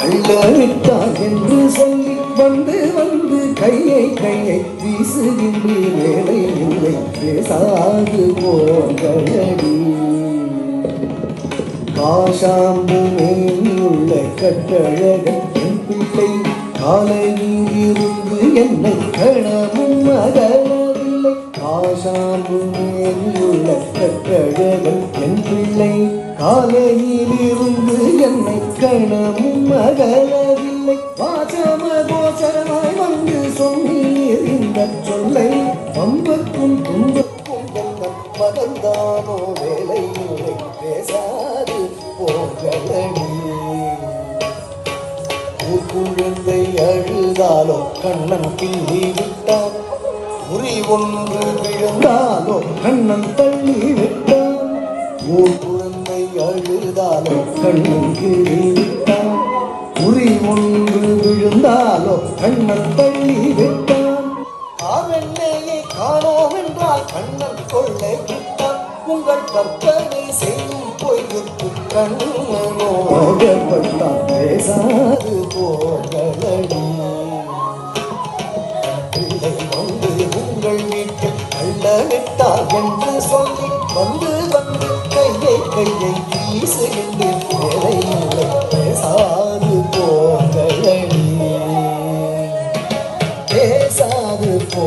கள்ளவிட்டார் என்று சொல்லி வந்து வந்து கையை கையை வீசுகின்ற வேலை இல்லை பேசாது போங்களடி காஷாம்பு மேனியுள்ள கட்டழகன் என் பிள்ளை காலையில் இருந்து என்னை கணமும் அகலவில்லை. காஷாம்பு மேனியுள்ள கட்டழகன் என் பிள்ளை காலையில் இருந்து என்னை கணமும் மகளவில்லை வாசம கோசரமாய் வந்து சொன்னீர் இந்த சொல்லை. பம்பக்கும் துன்பக்கும் என்ன மகந்தானோ வேலை பேசாது போகலடி. குழந்தை அழுதாலோ கண்ணன் பிள்ளி விட்டான். உரி ஒன்று விழுந்தாலோ கண்ணன் தள்ளி விட்டான். ஊர் விழுந்தாலோ கண்ணுக்கு கிள்ளி உரி ஒன்று விழுந்தாலோ கண்ணன் தள்ளி விட்டான். காவெண்ணையை காணோம் என்றால் கண்ணன் கொள்ளை விட்டான். உங்கள் கற்பனை செய்யும் பொய்யுக்கு கண்ணனோகப்பட்டான் பேசாது போகலடி பிள்ளை வந்து உங்கள் வீட்டில் கள்ளவிட்டார் என்று சொல்லி வந்து வந்து கையை கையை இசைந்து பேரையிழந்த சாது போகழி பேசாது போ